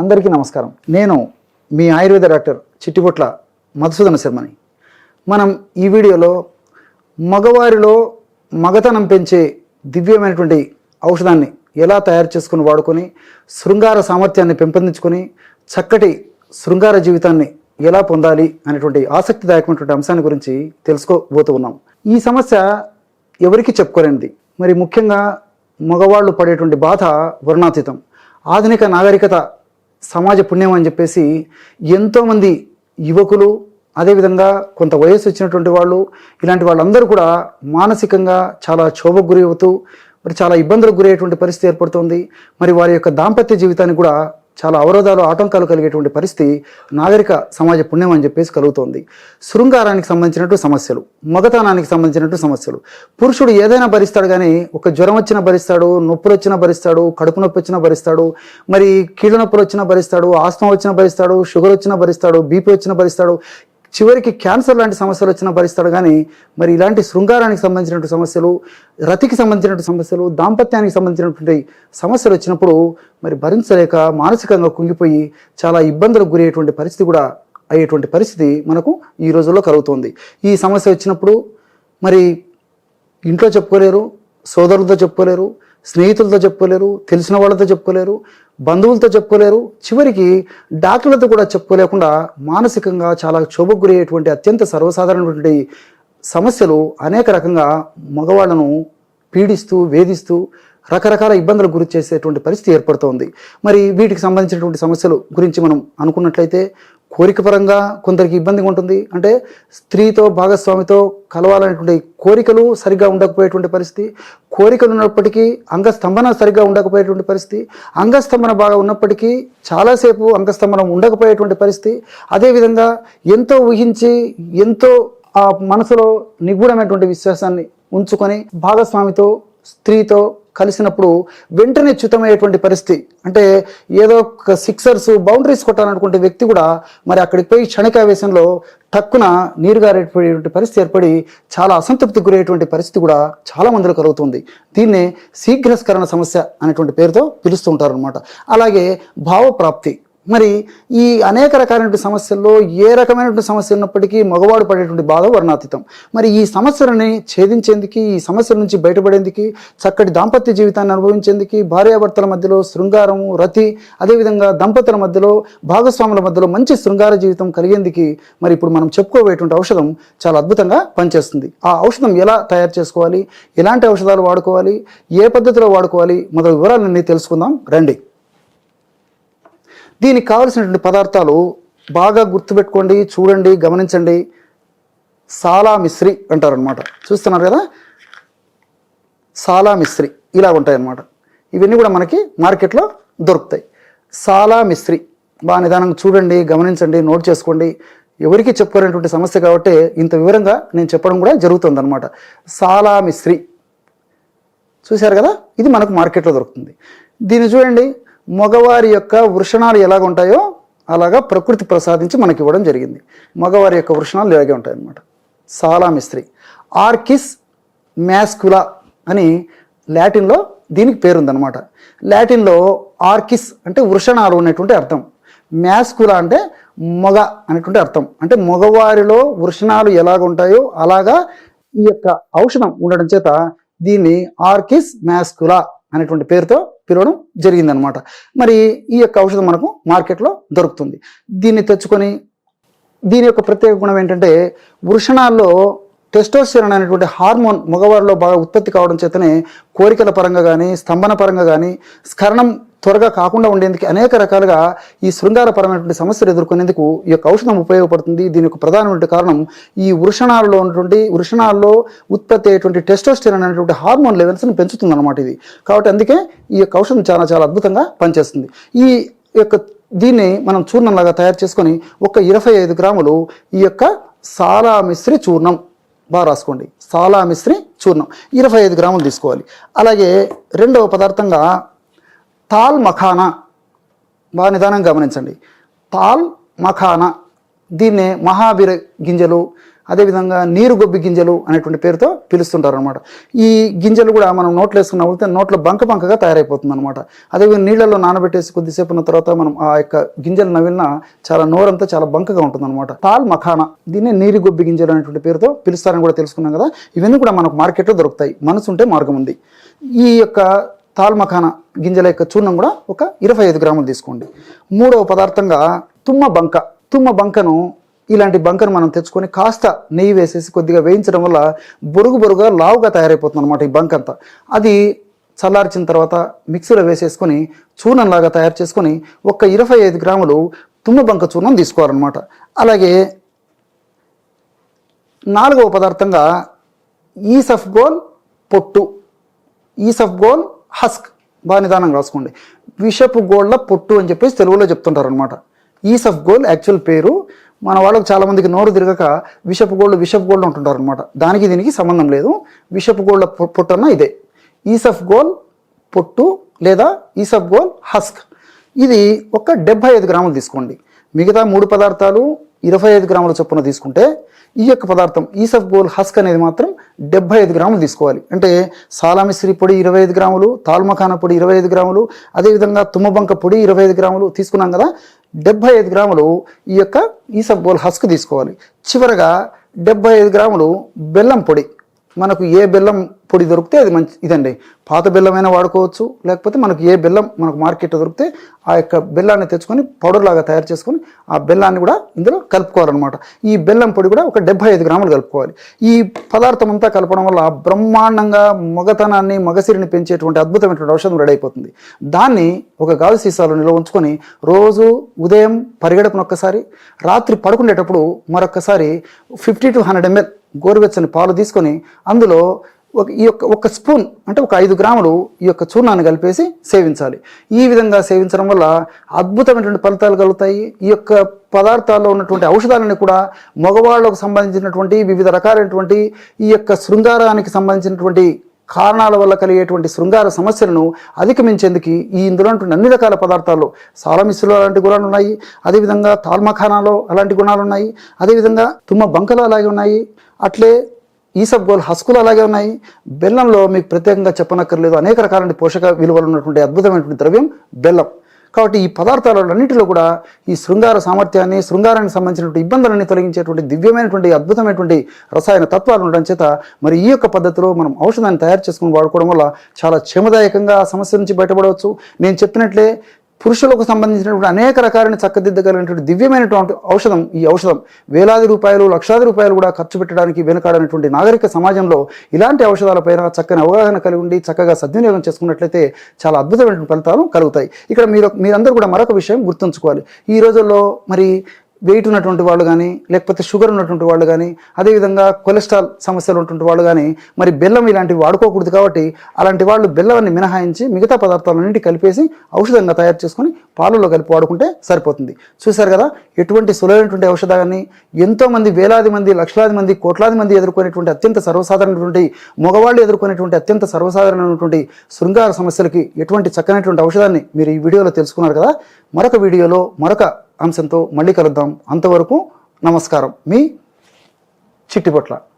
అందరికీ నమస్కారం. నేను మీ ఆయుర్వేద డాక్టర్ చిట్టిపొట్ల మధుసూదన శర్మని. మనం ఈ వీడియోలో మగవారిలో మగతనం పెంచే దివ్యమైనటువంటి ఔషధాన్ని ఎలా తయారు చేసుకుని వాడుకొని శృంగార సామర్థ్యాన్ని పెంపొందించుకొని చక్కటి శృంగార జీవితాన్ని ఎలా పొందాలి అనేటువంటి ఆసక్తిదాయకమైనటువంటి అంశాన్ని గురించి తెలుసుకోబోతూ ఉన్నాం. ఈ సమస్య ఎవరికి చెప్పుకోలేనిది. మరి ముఖ్యంగా మగవాళ్ళు పడేటువంటి బాధ వర్ణాతీతం. ఆధునిక నాగరికత సమాజ పుణ్యం అని చెప్పేసి ఎంతోమంది యువకులు అదేవిధంగా కొంత వయసు వచ్చినటువంటి వాళ్ళు ఇలాంటి వాళ్ళందరూ కూడా మానసికంగా చాలా క్షోభకు గురి అవుతూ మరి చాలా ఇబ్బందులకు గురయ్యేటువంటి పరిస్థితి ఏర్పడుతుంది. మరి వారి యొక్క దాంపత్య జీవితాన్ని కూడా చాలా అవరోధాలు ఆటంకాలు కలిగేటువంటి పరిస్థితి నాగరిక సమాజ పుణ్యం అని చెప్పేసి కలుగుతోంది. శృంగారానికి సంబంధించినట్టు సమస్యలు మగతనానికి సంబంధించినట్టు సమస్యలు. పురుషుడు ఏదైనా భరిస్తాడు కానీ ఒక జ్వరం వచ్చినా భరిస్తాడు నొప్పులు వచ్చినా భరిస్తాడు కడుపు నొప్పి వచ్చినా భరిస్తాడు మరి కీళ్ళ నొప్పులు వచ్చినా భరిస్తాడు ఆస్మా వచ్చినా భరిస్తాడు షుగర్ వచ్చినా భరిస్తాడు బీపీ వచ్చినా భరిస్తాడు చివరికి క్యాన్సర్ లాంటి సమస్యలు వచ్చిన భరిస్తాడు కానీ మరి ఇలాంటి శృంగారానికి సంబంధించినటువంటి సమస్యలు రతికి సంబంధించినటువంటి సమస్యలు దాంపత్యానికి సంబంధించినటువంటి సమస్యలు వచ్చినప్పుడు మరి భరించలేక మానసికంగా కుంగిపోయి చాలా ఇబ్బందులకు గురయ్యేటువంటి పరిస్థితి కూడా అయ్యేటువంటి పరిస్థితి మనకు ఈ రోజుల్లో కలుగుతుంది. ఈ సమస్య వచ్చినప్పుడు మరి ఇంట్లో చెప్పుకోలేరు సోదరులతో చెప్పుకోలేరు స్నేహితులతో చెప్పుకోలేరు తెలిసిన వాళ్ళతో చెప్పుకోలేరు బంధువులతో చెప్పుకోలేరు. చివరికి డాక్టర్లతో కూడా చెప్పుకోలేకుండా మానసికంగా చాలా క్షోభకు గురయ్యేటువంటి అత్యంత సర్వసాధారణమైనటువంటి సమస్యలు అనేక రకంగా మగవాళ్ళను పీడిస్తూ వేధిస్తూ రకరకాల ఇబ్బందులకు గురి చేసేటువంటి పరిస్థితి ఏర్పడుతోంది. మరి వీటికి సంబంధించినటువంటి సమస్యలు గురించి మనం అనుకున్నట్లయితే కోరిక పరంగా కొందరికి ఇబ్బందిగా ఉంటుంది. అంటే స్త్రీతో భాగస్వామితో కలవాలనేటువంటి కోరికలు సరిగ్గా ఉండకపోయేటువంటి పరిస్థితి. కోరికలు ఉన్నప్పటికీ అంగస్తంభన సరిగ్గా ఉండకపోయేటువంటి పరిస్థితి. అంగస్తంభన బాగా ఉన్నప్పటికీ చాలాసేపు అంగస్తంభనం ఉండకపోయేటువంటి పరిస్థితి. అదేవిధంగా ఎంతో ఊహించి ఎంతో ఆ మనసులో నిగూఢమైనటువంటి విశ్వాసాన్ని ఉంచుకొని భాగస్వామితో స్త్రీతో కలిసినప్పుడు వెంటనే చ్యుతమయ్యేటువంటి పరిస్థితి. అంటే ఏదో ఒక సిక్సర్స్ బౌండరీస్ కొట్టాలనుకుంటే వ్యక్తి కూడా మరి అక్కడికి పోయి క్షణికావేశంలో టక్కున నీరు గారేటువంటి పరిస్థితి ఏర్పడి చాలా అసంతృప్తికి గురయ్యేటువంటి పరిస్థితి కూడా చాలా మందిలో కలుగుతుంది. దీన్నే శీఘ్రస్కరణ సమస్య అనేటువంటి పేరుతో పిలుస్తూ అనమాట అలాగే భావప్రాప్తి. మరి ఈ అనేక రకాలైనటువంటి సమస్యల్లో ఏ రకమైనటువంటి సమస్య ఉన్నప్పటికీ మగవాడు పడేటువంటి బాధ వర్ణాతీతం. మరి ఈ సమస్యలని ఛేదించేందుకు ఈ సమస్యల నుంచి బయటపడేందుకు చక్కటి దాంపత్య జీవితాన్ని అనుభవించేందుకు భార్యాభర్తల మధ్యలో శృంగారము రతి అదేవిధంగా దంపతుల మధ్యలో భాగస్వాముల మధ్యలో మంచి శృంగార జీవితం కలిగేందుకు మరి ఇప్పుడు మనం చెప్పుకోబోయేటువంటి ఔషధం చాలా అద్భుతంగా పనిచేస్తుంది. ఆ ఔషధం ఎలా తయారు చేసుకోవాలి? ఎలాంటి ఔషధాలు వాడుకోవాలి? ఏ పద్ధతిలో వాడుకోవాలి? మొదలు వివరాలన్నీ తెలుసుకుందాం. రండి. దీనికి కావలసినటువంటి పదార్థాలు బాగా గుర్తుపెట్టుకోండి చూడండి గమనించండి. సాలా మిశ్రి అంటారనమాట చూస్తున్నారు కదా? సాలా మిశ్రి ఇలా ఉంటాయన్నమాట. ఇవన్నీ కూడా మనకి మార్కెట్లో దొరుకుతాయి. సాలా మిశ్రి బాగా నిదానంగా చూడండి గమనించండి నోట్ చేసుకోండి. ఎవరికి చెప్పుకోలేనటువంటి సమస్య కాబట్టి ఇంత వివరంగా నేను చెప్పడం కూడా జరుగుతుంది అనమాట సాలా మిశ్రి. చూశారు కదా? ఇది మనకు మార్కెట్లో దొరుకుతుంది. దీన్ని చూడండి. మగవారి యొక్క వృషణాలు ఎలాగ ఉంటాయో అలాగా ప్రకృతి ప్రసాదించి మనకి ఇవ్వడం జరిగింది. మగవారి యొక్క వృషణాలు ఇలాగే ఉంటాయన్నమాట. సాలామిస్త్రి సాలా మిస్త్రి. ఆర్కిస్ మ్యాస్కులా అని లాటిన్లో దీనికి పేరుందనమాట లాటిన్లో ఆర్కిస్ అంటే వృషణాలు అనేటువంటి అర్థం. మ్యాస్కులా అంటే మగ అనేటువంటి అర్థం. అంటే మగవారిలో వృషణాలు ఎలాగ ఉంటాయో అలాగా ఈ యొక్క ఔషధం ఉండడం చేత దీన్ని ఆర్కిస్ మ్యాస్కులా అనేటువంటి పేరుతో పిలవడం జరిగిందనమాట. మరి ఈ యొక్క ఔషధం మనకు మార్కెట్లో దొరుకుతుంది. దీన్ని తెచ్చుకొని దీని యొక్క ప్రత్యేక గుణం ఏంటంటే వృషణాల్లో టెస్టోస్టెరాన్ అనేటువంటి హార్మోన్ మగవారిలో బాగా ఉత్పత్తి కావడం చేతనే కోరికల పరంగా కానీ స్తంభన పరంగా కానీ స్కరణం త్వరగా కాకుండా ఉండేందుకు అనేక రకాలుగా ఈ శృంగారపరమైనటువంటి సమస్యలు ఎదుర్కొనేందుకు ఈ యొక్క ఔషధం ఉపయోగపడుతుంది. దీని యొక్క ప్రధానమైన కారణం ఈ వృషణాలలో ఉన్నటువంటి వృషణాల్లో ఉత్పత్తి అయ్యేటువంటి టెస్టోస్టెరాన్ అనేటువంటి హార్మోన్ లెవెల్స్ని పెంచుతుంది అనమాట ఇది. కాబట్టి అందుకే ఈ యొక్క ఔషధం చాలా చాలా అద్భుతంగా పనిచేస్తుంది. ఈ యొక్క దీన్ని మనం చూర్ణంలాగా తయారు చేసుకొని ఒక ఇరవై ఐదు గ్రాములు ఈ యొక్క సాలా మిశ్రి చూర్ణం బాగా రాసుకోండి. సాలా మిశ్రి చూర్ణం ఇరవై ఐదు గ్రాములు తీసుకోవాలి. అలాగే రెండవ పదార్థంగా తాల్ మఖానా. బాగా నిదానం గమనించండి. తాల్ మఖానా. దీన్నే మహావీర గింజలు అదేవిధంగా నీరు గొబ్బి గింజలు అనేటువంటి పేరుతో పిలుస్తుంటారు అనమాట ఈ గింజలు కూడా మనం నోట్లో వేసుకున్నప్పుడు నోట్లో బంక బంకగా తయారైపోతుంది అనమాట అదేవిధంగా నీళ్ళలో నానబెట్టేసి కొద్దిసేపు ఉన్న తర్వాత మనం ఆ యొక్క గింజలు నవిలిన చాలా నోరంతా చాలా బంకగా ఉంటుంది అనమాట తాల్ మఖానా. దీన్ని నీరు గొబ్బి గింజలు అనేటువంటి పేరుతో పిలుస్తారని కూడా తెలుసుకున్నాం కదా. ఇవన్నీ కూడా మనకు మార్కెట్లో దొరుకుతాయి. మనసు ఉంటే మార్గం ఉంది ఈ యొక్క తాల్మఖానా గింజల యొక్క చూర్ణం కూడా ఒక ఇరవై ఐదు గ్రాములు తీసుకోండి. మూడవ పదార్థంగా తుమ్మ బంక. తుమ్మ బంకను ఇలాంటి బంకను మనం తెచ్చుకొని కాస్త నెయ్యి వేసేసి కొద్దిగా వేయించడం వల్ల బొరుగు బొరుగుగా లావుగా తయారైపోతుంది అనమాట ఈ బంక్ అంతా అది చల్లార్చిన తర్వాత మిక్సీలో వేసేసుకొని చూర్ణంలాగా తయారు చేసుకొని ఒక ఇరవై ఐదు గ్రాములు తుమ్మ బంక చూర్ణం తీసుకోవాలన్నమాట. అలాగే నాలుగవ పదార్థంగా ఈసఫ్ గోల్ పొట్టు. ఈసఫ్ గోల్ హస్క్ బాగా నిదానంగా రాసుకోండి. విషపు గోళ్ళ పొట్టు అని చెప్పేసి తెలుగులో చెప్తుంటారు అనమాట ఈసఫ్ గోల్ యాక్చువల్ పేరు. మన వాళ్ళకి చాలామందికి నోరు తిరగక విషపు గోళ్ళు విషపు గోళ్ళు ఉంటుంటారు అనమాట దానికి దీనికి సంబంధం లేదు. విషపు గోళ్ళ పొట్టు అన్న ఇదే. ఈసఫ్ గోల్ పొట్టు లేదా ఈసఫ్ గోల్ హస్క్ ఇది ఒక డెబ్బై ఐదు గ్రాములు తీసుకోండి. మిగతా మూడు పదార్థాలు ఇరవై ఐదు గ్రాముల చొప్పున తీసుకుంటే ఈ యొక్క పదార్థం ఈసఫ్ గోల్ హస్క్ అనేది మాత్రం డెబ్బై ఐదు గ్రాములు తీసుకోవాలి. అంటే సాలామిశ్రీ పొడి ఇరవై ఐదు గ్రాములు తాల్మఖానా పొడి ఇరవై ఐదు గ్రాములు అదేవిధంగా తుమ్మబంక పొడి ఇరవై ఐదు గ్రాములు తీసుకున్నాం కదా డెబ్బై ఐదు గ్రాములు ఈ యొక్క ఈసఫ్ గోల్ హస్క్ తీసుకోవాలి. చివరగా డెబ్బై ఐదు గ్రాములు బెల్లం పొడి మనకు ఏ బెల్లం పొడి దొరికితే అది మంచి ఇదండి. పాత బెల్లమైనా వాడుకోవచ్చు లేకపోతే మనకు ఏ బెల్లం మనకు మార్కెట్లో దొరికితే ఆ యొక్క బెల్లాన్ని తెచ్చుకొని పౌడర్ లాగా తయారు చేసుకొని ఆ బెల్లాన్ని కూడా ఇందులో కలుపుకోవాలన్నమాట. ఈ బెల్లం పొడి కూడా ఒక డెబ్బై ఐదు గ్రాములు కలుపుకోవాలి. ఈ పదార్థం అంతా కలపడం వల్ల బ్రహ్మాండంగా మగతనాన్ని మగసిరిని పెంచేటువంటి అద్భుతమైనటువంటి ఔషధం రెడీ అయిపోతుంది. దాన్ని ఒక గాజు సీసాలో నిల్వ ఉంచుకొని రోజు ఉదయం పరిగెడపను ఒక్కసారి రాత్రి పడుకునేటప్పుడు మరొకసారి ఫిఫ్టీ టు హండ్రెడ్ ఎంఎల్ గోరువెచ్చని పాలు తీసుకొని అందులో ఒక ఈ యొక్క ఒక స్పూన్ అంటే ఒక ఐదు గ్రాములు ఈ యొక్క చూర్ణాన్ని కలిపేసి సేవించాలి. ఈ విధంగా సేవించడం వల్ల అద్భుతమైనటువంటి ఫలితాలు కలుగుతాయి. ఈ యొక్క పదార్థాల్లో ఉన్నటువంటి ఔషధాలని కూడా మగవాళ్ళకు సంబంధించినటువంటి వివిధ రకాలైనటువంటి ఈ యొక్క శృంగారానికి సంబంధించినటువంటి కారణాల వల్ల కలిగేటువంటి శృంగార సమస్యలను అధిగమించేందుకు ఈ ఇందులో అన్ని రకాల పదార్థాల్లో సాలమిస్సులో అలాంటి గుణాలు ఉన్నాయి. అదేవిధంగా తాల్మఖానాలో అలాంటి గుణాలు ఉన్నాయి. అదేవిధంగా తుమ్మ బంకలు అలాగే ఉన్నాయి. అట్లే ఈసబ్ గోల్ హస్కులు అలాగే ఉన్నాయి. బెల్లంలో మీకు ప్రత్యేకంగా చెప్పనక్కర్లేదు. అనేక రకాలైన పోషక విలువలు ఉన్నటువంటి అద్భుతమైనటువంటి ద్రవ్యం బెల్లం. కాబట్టి ఈ పదార్థాలన్నింటిలో కూడా ఈ శృంగార సామర్థ్యాన్ని శృంగారానికి సంబంధించినటువంటి ఇబ్బందులన్నీ తొలగించేటువంటి దివ్యమైనటువంటి అద్భుతమైనటువంటి రసాయన తత్వాలు ఉండడం చేత మరి ఈ యొక్క పద్ధతిలో మనం ఔషధాన్ని తయారు చేసుకుని వాడుకోవడం వల్ల చాలా క్షేమదాయకంగా ఆ సమస్య నుంచి బయటపడవచ్చు. నేను చెప్పినట్లే పురుషులకు సంబంధించినటువంటి అనేక రకాలైన చక్కదిద్దగలిగినటువంటి దివ్యమైనటువంటి ఔషధం ఈ ఔషధం. వేలాది రూపాయలు లక్షలాది రూపాయలు కూడా ఖర్చు పెట్టడానికి వెనుకాడనటువంటి నాగరిక సమాజంలో ఇలాంటి ఔషధాలపైన చక్కని అవగాహన కలిగి ఉండి చక్కగా సద్వినియోగం చేసుకున్నట్లయితే చాలా అద్భుతమైనటువంటి ఫలితాలు కలుగుతాయి. ఇక్కడ మీరు మీరందరూ కూడా మరొక విషయం గుర్తుంచుకోవాలి. ఈ రోజుల్లో మరి వెయిట్ ఉన్నటువంటి వాళ్ళు కానీ లేకపోతే షుగర్ ఉన్నటువంటి వాళ్ళు కానీ అదేవిధంగా కొలెస్ట్రాల్ సమస్యలు ఉన్నటువంటి వాళ్ళు కానీ మరి బెల్లం ఇలాంటివి వాడుకోకూడదు కాబట్టి అలాంటి వాళ్ళు బెల్లాన్ని మినహాయించి మిగతా పదార్థాలన్నింటి కలిపేసి ఔషధంగా తయారు చేసుకొని పాలలో కలిపి వాడుకుంటే సరిపోతుంది. చూశారు కదా ఎటువంటి సులభమైనటువంటి ఔషధాన్ని ఎంతోమంది వేలాది మంది లక్షలాది మంది కోట్లాది మంది ఎదుర్కొనేటువంటి అత్యంత సర్వసాధారణటువంటి మగవాళ్ళు ఎదుర్కొనేటువంటి అత్యంత సర్వసాధారణమైనటువంటి శృంగార సమస్యలకి ఎటువంటి చక్కనటువంటి ఔషధాన్ని మీరు ఈ వీడియోలో తెలుసుకున్నారు కదా మరొక వీడియోలో మరొక అంశంతో మళ్ళీ కలుద్దాం. అంతవరకు నమస్కారం. మీ చిట్టిపొట్ల